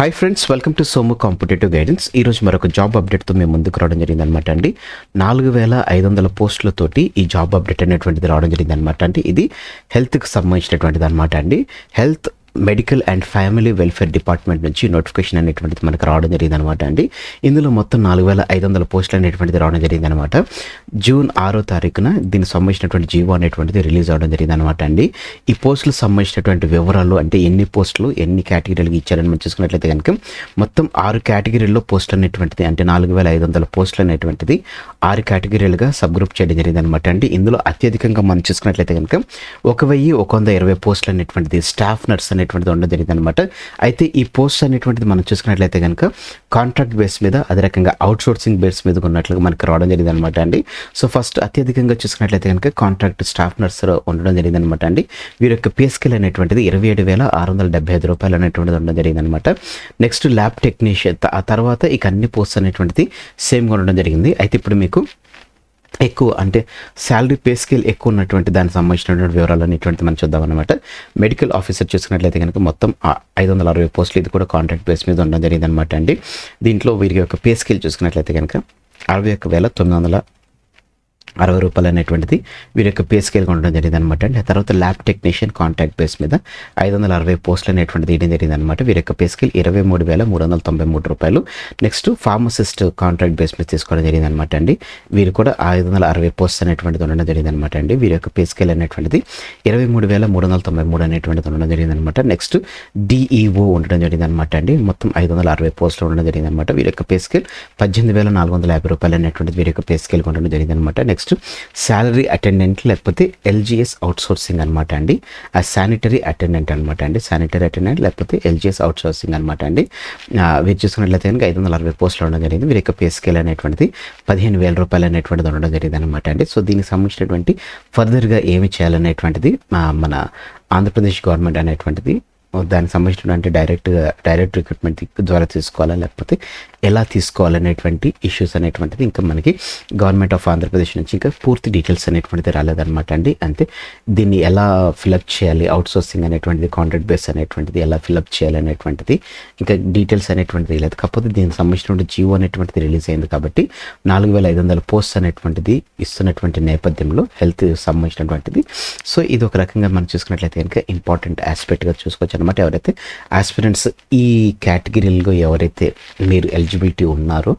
Hi friends welcome to Somu competitive guidance ఈరోజు మరొక job అప్డేట్తో మేము ముందుకు రావడం జరిగింది అనమాట అండి. నాలుగు వేల ఐదు వందల పోస్టులతోటి ఈ జాబ్ అప్డేట్ అనేటువంటిది రావడం జరిగింది అనమాట అండి. ఇది హెల్త్కి సంబంధించినటువంటిది అనమాట అండి. Health medical and family welfare department నుంచి నోటిఫికేషన్ అనేటువంటిది మనకు రావడం జరిగింది అనమాట అండి. ఇందులో మొత్తం నాలుగు వేల ఐదు వందల పోస్టులు అనేటువంటిది రావడం జరిగింది అనమాట జూన్ ఆరో తారీఖున దీనికి సంబంధించినటువంటి జీవో అనేటువంటిది రిలీజ్ అవ్వడం జరిగింది అనమాట అండి. ఈ పోస్టులకు సంబంధించినటువంటి వివరాలు అంటే ఎన్ని పోస్టులు ఎన్ని కేటగిరీలకు ఇచ్చారని మనం చూసుకున్నట్లయితే కనుక మొత్తం ఆరు కేటగిరీల్లో పోస్టులు అనేటువంటిది అంటే నాలుగు వేల ఐదు వందల పోస్టులు అనేటువంటిది ఆరు కేటగిరీలుగా సబ్ గ్రూప్ చేయడం జరిగింది అనమాట అండి. ఇందులో అత్యధికంగా మనం చూసుకున్నట్లయితే కనుక ఒక వెయ్యి ఒక వంద ఇరవై పోస్టులు అనేటువంటిది స్టాఫ్ నర్స్ అనేటువంటిది ఉండడం జరిగింది అనమాట అయితే ఈ పోస్ట్ అనేటువంటిది మనం చూసుకున్నట్లయితే కనుక కాంట్రాక్ట్ బేస్ మీద అదే రకంగా అవుట్ సోర్సింగ్ బేస్ మీద ఉన్నట్లుగా మనకి రావడం జరిగింది అనమాట అండి. సో ఫస్ట్ అత్యధికంగా చూసుకున్నట్లయితే కనుక కాంట్రాక్ట్ స్టాఫ్ నర్స్ ఉండడం జరిగింది అనమాట అండి. వీరి యొక్క పే స్కేల్ అనేటువంటిది ఇరవై ఏడు వేల ఆరు వందల డెబ్బై ఐదు రూపాయలు అనేటువంటిది ఉండడం జరిగింది అనమాట నెక్స్ట్ ల్యాబ్ టెక్నీషియన్ ఆ తర్వాత ఇక అన్ని పోస్ట్ అనేటువంటిది సేమ్గా ఉండడం జరిగింది. అయితే ఇప్పుడు మీకు ఎక్కువ అంటే శాలరీ పే స్కేల్ ఎక్కువ ఉన్నటువంటి దానికి సంబంధించినటువంటి వివరాలు అనేటువంటి మనం చూద్దామన్నమాట అనమాట మెడికల్ ఆఫీసర్ చూసుకున్నట్లయితే కనుక మొత్తం ఐదు వందల అరవై పోస్టులు ఇది కూడా కాంట్రాక్ట్ బేస్ మీద ఉండడం జరిగింది అనమాట అండి. దీంట్లో వీరి యొక్క పే స్కేల్ చూసుకున్నట్లయితే కనుక అరవై ఒక్క వేల తొమ్మిది వందల అరవై రూపాయలు అనేటువంటిది వీరి యొక్క పే స్కేల్గా ఉండడం జరిగింది అనమాట అండి తర్వాత ల్యాబ్ టెక్నీషియన్ కాంటాక్ట్ బేస్ మీద ఐదు వందల అరవై పోస్టులు అనేటువంటిది ఇవ్వడం జరిగింది అనమాట వీరి యొక్క పే స్కేల్ ఇరవై మూడు వేల మూడు వందల తొంభై మూడు రూపాయలు. నెక్స్ట్ ఫార్మసిస్ట్ కాంట్రాక్ట్ బేస్ మీద తీసుకోవడం జరిగింది అనమాట అండి. వీరు కూడా ఐదు వందల అరవై పోస్ట్ అనేటువంటిది ఉండడం జరిగింది అనమాట అండి. వీరి యొక్క పే స్కేల్ అనేటువంటిది ఇరవై మూడు వేల మూడు వందల తొంభై మూడు అనేటువంటిది ఉండడం జరిగింది అనమాట నెక్స్ట్ డిఈఓ ఉండడం జరిగింది అనమాట అండి. మొత్తం ఐదు వందల అరవై పోస్టులు ఉండడం జరిగింది అనమాట వీరి యొక్క పే స్కేల్ పద్దెనిమిది వేల నాలుగు వందల యాభై రూపాయలు అనేటువంటిది వీరి యొక్క పే స్కేల్ ఉండడం జరిగింది అనమాట నెక్స్ట్ నెక్స్ట్ శాలరీ అటెండెంట్ లేకపోతే ఎల్జిఎస్ అవుట్ సోర్సింగ్ అనమాట అండి. ఆ శానిటరీ అటెండెంట్ అనమాట అండి. శానిటరీ అటెండెంట్ లేకపోతే ఎల్జిఎస్ అవుట్ సోర్సింగ్ అనమాట అండి. మీరు చూసుకున్నట్లయితే కనుక ఐదు వందల అరవై పోస్టులు ఉండడం జరిగింది. మీరు యొక్క పే స్కేల్ అనేటువంటిది పదిహేను వేల రూపాయలు అనేటువంటిది ఉండడం జరిగింది అనమాట అండి. సో దీనికి సంబంధించినటువంటి ఫర్దర్గా ఏమి చేయాలనేటువంటిది మన ఆంధ్రప్రదేశ్ గవర్నమెంట్ అనేటువంటిది దానికి సంబంధించినటువంటి డైరెక్ట్గా డైరెక్ట్ రిక్రూట్మెంట్ ద్వారా తీసుకోవాలా? లేకపోతే ఎలా తీసుకోవాలనేటువంటి ఇష్యూస్ అనేటువంటిది ఇంకా మనకి గవర్నమెంట్ ఆఫ్ ఆంధ్రప్రదేశ్ నుంచి ఇంకా పూర్తి డీటెయిల్స్ అనేటువంటిది రాలేదన్నమాట అండి. అంతే. దీన్ని ఎలా ఫిలప్ చేయాలి? అవుట్సోర్సింగ్ అనేటువంటిది కాంట్రాక్ట్ బేస్ అనేటువంటిది ఎలా ఫిలప్ చేయాలి అనేటువంటిది ఇంకా డీటెయిల్స్ అనేటువంటిది లేదు కాకపోతే దీనికి సంబంధించినటువంటి జీవో అనేటువంటిది రిలీజ్ అయింది కాబట్టి నాలుగు వేల ఐదు వందల పోస్ట్ అనేటువంటిది ఇస్తున్నటువంటి నేపథ్యంలో హెల్త్ సంబంధించినటువంటిది. సో ఇది ఒక రకంగా మనం చూసుకున్నట్లయితే కనుక ఇంపార్టెంట్ ఆస్పెక్ట్గా చూసుకోవచ్చు. అనమాట ఎవరైతే ఆస్పిరెంట్స్ ఈ కేటగిరీలో ఎవరైతే మీరు ఎలిజిబిలిటీ ఉన్నారో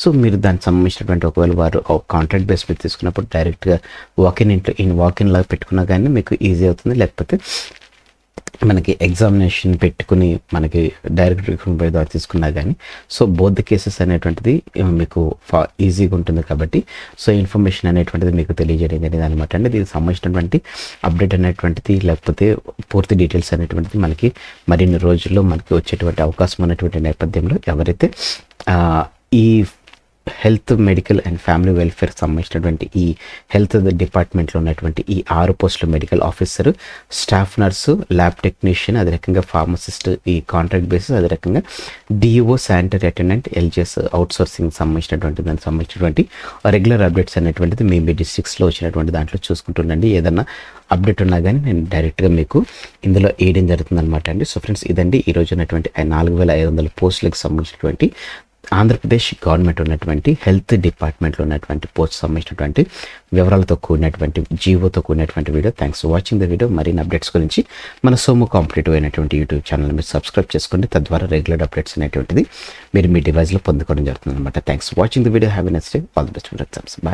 సో మీరు దానికి సంబంధించినటువంటి ఒకవేళ వారు కాంట్రాక్ట్ బేస్ మీద తీసుకున్నప్పుడు డైరెక్ట్గా వాకిన్ ఇంట్లో ఇన్ వాకిన్ లాగా పెట్టుకున్నా కానీ మీకు ఈజీ అవుతుంది. లేకపోతే మనకి ఎగ్జామినేషన్ పెట్టుకుని మనకి డైరెక్ట్ రిక్రూట్మెంట్ ద్వారా తీసుకున్నా కానీ సో బోత్ కేసెస్ అనేటువంటిది మీకు ఫా ఈజీగా ఉంటుంది కాబట్టి సో ఇన్ఫర్మేషన్ అనేటువంటిది మీకు తెలియజేయడం జరిగింది అనమాట. అండి దీనికి సంబంధించినటువంటి అప్డేట్ అనేటువంటిది లేకపోతే పూర్తి డీటెయిల్స్ అనేటువంటిది మనకి మరిన్ని రోజుల్లో మనకి వచ్చేటువంటి అవకాశం ఉన్నటువంటి నేపథ్యంలో ఎవరైతే ఈ health medical and family welfare సంబంధించినటువంటి ఈ హెల్త్ డిపార్ట్మెంట్లో ఉన్నటువంటి ఈ ఆరు పోస్టులు medical officer staff nurse lab technician అదే రకంగా ఫార్మసిస్ట్ ఈ కాంట్రాక్ట్ బేసిస్ అదే రకంగా DO sanitary attendant LGS outsourcing సంబంధించినటువంటి దానికి సంబంధించినటువంటి రెగ్యులర్ అప్డేట్స్ అనేటువంటిది మీ మీ డిస్ట్రిక్ట్స్లో వచ్చినటువంటి దాంట్లో చూసుకుంటుండండి. ఏదన్నా అప్డేట్ ఉన్నా కానీ నేను డైరెక్ట్గా మీకు ఇందులో వేయడం జరుగుతుంది అనమాట అండి. సో ఫ్రెండ్స్ ఇదండి ఈ ఉన్నటువంటి నాలుగు వేల ఐదు వందల పోస్టులకు సంబంధించినటువంటి ఆంధ్రప్రదేశ్ గవర్నమెంట్ ఉన్నటువంటి హెల్త్ డిపార్ట్మెంట్లో ఉన్నటువంటి పోస్ట్ సంబంధించినటువంటి వివరాలతో కూడినటువంటి జీవోతో కూడినటువంటి video. Thanks for watching the video మరిన్ని అప్డేట్స్ గురించి మన సోము కాంపిటేటివ్ అయినటువంటి యూట్యూబ్ ఛానల్ మీరు సబ్స్క్రైబ్ చేసుకోండి తద్వారా రెగ్యులర్ అప్డేట్స్ అనేటువంటిది మీరు మీ డివైస్లో పొందుకోవడం జరుగుతుంది అనమాట thanks watching the video have next day all the best exams bye